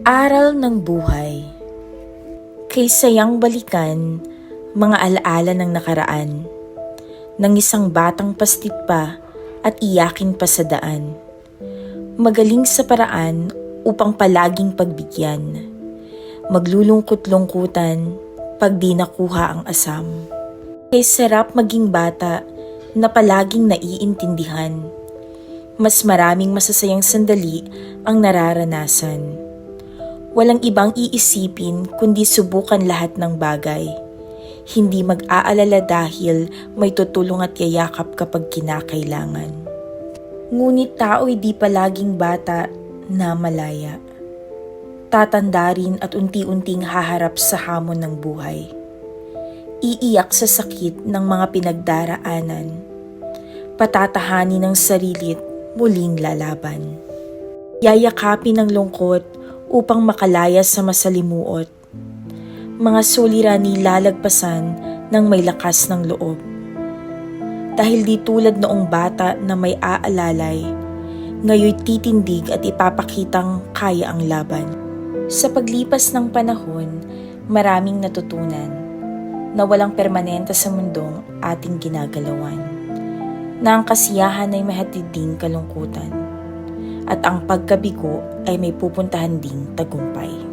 Aral ng buhay Kay sayang balikan, mga alaala ng nakaraan, ng isang batang pastit pa at iyakin pa sa daan. Magaling sa paraan upang palaging pagbigyan. Maglulungkot-lungkutan pag di nakuha ang asam. Kay sarap maging bata na palaging naiintindihan. Mas maraming masasayang sandali ang nararanasan. Walang ibang iisipin kundi subukan lahat ng bagay. Hindi mag-aalala dahil may tutulong at yayakap kapag kinakailangan. Ngunit tao'y di palaging bata na malaya. Tatanda rin at unti-unting haharap sa hamon ng buhay. Iiyak sa sakit ng mga pinagdaraanan. Patatahani ng sarilit muling lalaban. Yayakapin ng lungkot upang makalaya sa masalimuot. Mga suliranin lalagpasan ng may lakas ng loob. Dahil di tulad noong bata na may aalalay, ngayoy titindig at ipapakitang kaya ang laban. Sa paglipas ng panahon, maraming natutunan na walang permanente sa mundong ating ginagalawan. Na ang kasiyahan ay mahatid ding kalungkutan at ang pagkabigo ay may pupuntahan ding tagumpay.